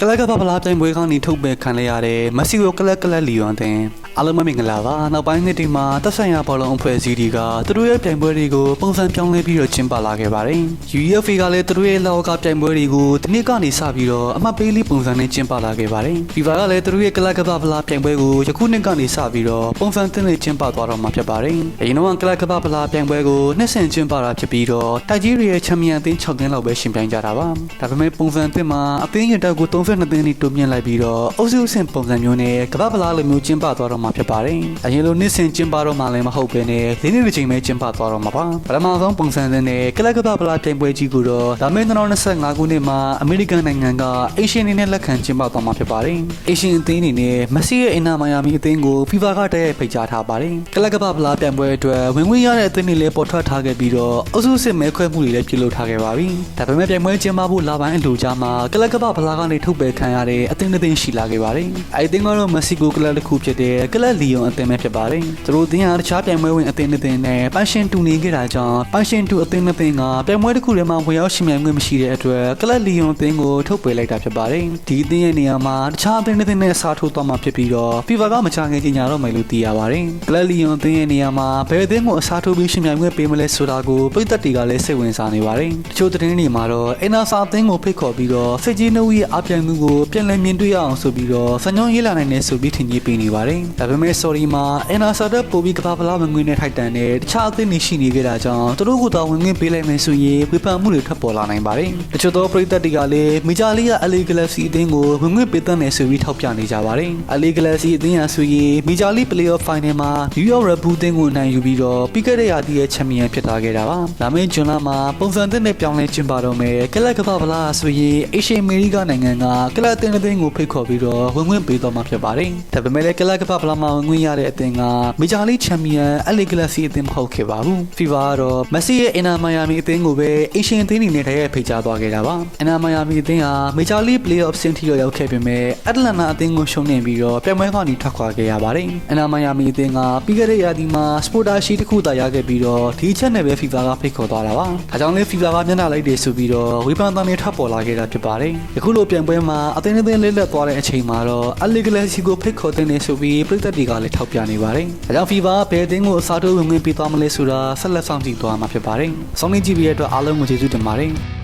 ကလပ်ကပပလာပြိုင်ပွဲကနေထုတ်ပယ်ခံလိုက်ရတဲ့မက်ဆီကိုကလပ်ကလပ်လီယွန်တင် အားလုံးပဲမင်္ဂလာပါနောက်ပိုင်းနှစ်ဒီမှာတက်ဆိုင်ရာဘောလုံးအဖွဲ့အစည်းတွေကသူတို့ရဲ့ပြိုင်ပွဲတွေကိုပုံစံပြောင်းလဲပြီးတော့ကျင်းပလာခဲ့ပါတယ် UEFA ကလည်းသူတို့ရဲ့လောကပြိုင်ပွဲတွေကိုဒီနေ့ကနေစပြီးတော့အမှတ်ပေးလေးပုံစံနဲ့ကျင်းပလာခဲ့ပါတယ် FIFA ကလည်းသူတို့ရဲ့ကလပ်ကပပလာပြိုင်ပွဲကိုယခုနှစ်ကနေစပြီးတော့ပုံစံသစ်နဲ့ကျင်းပသွားတော့မှာဖြစ်ပါတယ်အရင်တော့ကလပ်ကပပလာပြိုင်ပွဲကိုနှစ်ဆင့်ကျင်းပတာဖြစ်ပြီးတော့တိုက်ကြီးတွေရဲ့ချန်ပီယံအသင်း6သင်းလောက်ပဲရှင်ပြိုင်ကြတာပါဒါပေမဲ့ပုံစံသစ်မှာအသင်းရတက်ကို32သင်းနဲ့တိုးမြင့်လိုက်ပြီးတော့အုပ်စုအဆင့်ပုံစံမျိုးနဲ့ကပပလာလိုမျိုးကျင်းပသွားတော့မှာဖြစ်ပါတယ်အရင်လိုနှစ်ဆင့်ကျင်းပတော့မှလည်းမဟုတ်ပဲနဲ့ဒီနေ့တစ်ချိန်ပဲကျင်းပသွားတော့မှာပါပထမဆုံးပုံစံသစ်နဲ့ကလပ်ကပပလာပြိုင်ပွဲကြီးကိုတော့ဒါမဲ့2025ခုနှစ်မှာအမေရိကန်နိုင်ငံကအေရှင်အနေနဲ့လက်ခံကျင်းပသွားမှာဖြစ်ပါတယ်အေရှင်အသင်းအနေနဲ့မက်ဆီရဲ့အင်နာမိုင်ယာမီအသင်းကို FIFA ကတည်းကဖိတ်ကြားထားပါတယ်ကလပ်ကပပလာပြိုင်ပွဲအတွက်ဝင်ဝင်ရတဲ့အသင်းတွေလည်းပေါ်ထွက်ထားခဲ့ပြီးတော့အုပ်စုစစ်မဲခွဲမှုတွေလည်းပြုလုပ်ထားခဲ့ပါပြီဒါပေမဲ့ပြိုင်ပွဲကျင်းပဖို့လာပိုင်းအလူကြားမှာကလပ်ကပပလာကနေထုတ်ပယ်ခံရတဲ့အသင်းတစ်သင်းရှိလာခဲ့ပါတယ်အဲဒီအသင်းကတော့မက္ဆီကိုကလပ်တစ်ခုဖြစ်တဲ့ကလပ်လီယွန်အသင်းပဲဖြစ်ပါတယ်သူတို့အသင်းဟာတခြားပြိုင်ပွဲဝင်အသင်းတစ်သင်းနဲ့ပန်းရှင်တူနေခဲ့တာကြောင့်ပန်းရှင်တူအသင်းတစ်သင်းကပြိုင်ပွဲတစ်ခုထဲမှာဝင်ရောက်ရှင်ပြိုင်ခွင့်မရှိတဲ့အတွက်ကလပ်လီယွန်အသင်းကိုထုတ်ပယ်လိုက်တာဖြစ်ပါတယ်ဒီအသင်းရဲ့နေရာမှာတခြားအသင်းတစ်သင်းနဲ့စားထိုးသွားမှာဖြစ်ပြီးတော့ FIFA ကမချခင်ကြီးညာတော့မယ်လို့သိရပါတယ်ကလပ်လီယွန်အသင်းရဲ့နေရာမှာဘယ်အသင်းကိုအစားထိုးပြီးရှင်ပြိုင်ခွင့်ပေးမလဲဆိုတာကိုပြည်သက်တွေကလည်းစိတ်ဝင်စားနေပါတယ်တချို့သတင်းတွေမှာတော့အင်နာစာအသင်းကိုဖိတ်ခေါ်ပြီးတော့စစ်ကြီးနှုတ်ရဲ့အပြိုင်မှုကိုပြန်လည်မြင်တွေ့ရအောင်ဆိုပြီးတော့စံညွှန်းရေးလာနိုင်တဲ့ဆိုပြီးထင်ကြီးပေးနေပါတယ်ဒါပေမဲ့ sorry မှာအင်နာစာတဲ့ပိုပြီးကဘာပလာဝင်ငွေနဲ့ထိုက်တန်တဲ့တခြားအသင်းတွေရှိနေကြတာကြောင့်သူတို့ကသာဝင်ငွေပေးလိုက်မယ်ဆိုရင်ဝေဖန်မှုတွေထွက်ပေါ်လာနိုင်ပါတယ်တချို့သောပြည်သက်တွေကလည်းမီဂျာလီကအလီဂလက်စီအသင်းကိုဝင်ငွေပေးတတ်တယ်ဆိုပြီးထောက်ပြနေကြပါတယ်အလီဂလက်စီအသင်းဟာဆိုရင်မီဂျာလီပလေအော့ဖိုင်နယ်မှာ New York Red Bull အသင်းကိုနိုင်ယူပြီးတော့ပြီးခဲ့တဲ့ရာသီရဲ့ချန်ပီယံဖြစ်သွားခဲ့တာပါဒါမဲ့ဂျွန်လာမှာပုံစံသစ်နဲ့ပြောင်းလဲကျင်းပတော့မယ်ကလပ်ကပပလာဆိုရင်အေရှိအမေရိကနိုင်ငံကကလပ်အသင်းအသင်းကိုဖိတ်ခေါ်ပြီးတော့ဝင်ဝင်ပေးတော့မှာဖြစ်ပါတယ်ဒါပေမဲ့လည်းကလပ်ကပပလာမှာဝင်ဝင်ရတဲ့အသင်းကမေဂျာလီချန်ပီယံအလီဂလက်စီအသင်းမဟုတ်ခဲ့ပါဘူး FIFA ကတော့မက်ဆီရဲ့အင်နာမိုင်ယာမီအသင်းကိုပဲအေရှိအသင်းအနေနဲ့တည်းရဲ့ဖိတ်ကြားသွားခဲ့တာပါအင်နာမိုင်ယာမီအသင်းဟာမေဂျာလီပလေအော့ဖ်စင်တီရောက်ရောက်ခဲ့ပေမဲ့အတ္တလန်နာအသင်းကိုရှုံးနေပြီးတော့ပြိုင်ပွဲကနေထွက်ခွာခဲ့ရပါတယ်အင်နာမိုင်ယာမီအသင်းကပြီးခဲ့တဲ့ရာသီမှာစပိုတာရှိတစ်ခုသာရခဲ့ပြီးတော့ဒီချက်နဲ့ပဲ FIFA ကဖိတ်ခေါ်သွားတာပါဒါကြောင့်လည်း FIFA ကမျက်နှာလိုက်တယ်ဆိုပြီးတော့ဝေဖန်တန်တွေထပ်ပေါ်လာခဲ့တာဖြစ်ပါတယ်ယခုလိုပြိုင်ပွဲမှာအသင်းအသင်းလေးလက်သွားတဲ့အချိန်မှာတော့အလီဂလက်စီကိုဖိတ်ခေါ်တဲ့နေဆိုပြီးပြည်သက်တွေကလည်းထောက်ပြနေပါတယ်ဒါကြောင့် FIFA ကဘယ်အသင်းကိုအစားထိုးဝင်ဝင်ပေးသွားမလဲဆိုတာဆက်လက်စောင့်ကြည့်သွားမှာဖြစ်ပါတယ်။ဆောင်းနေကြည့်ပြီးတဲ့အတွက်အားလုံးကိုကျေးဇူးတင်ပါတယ်။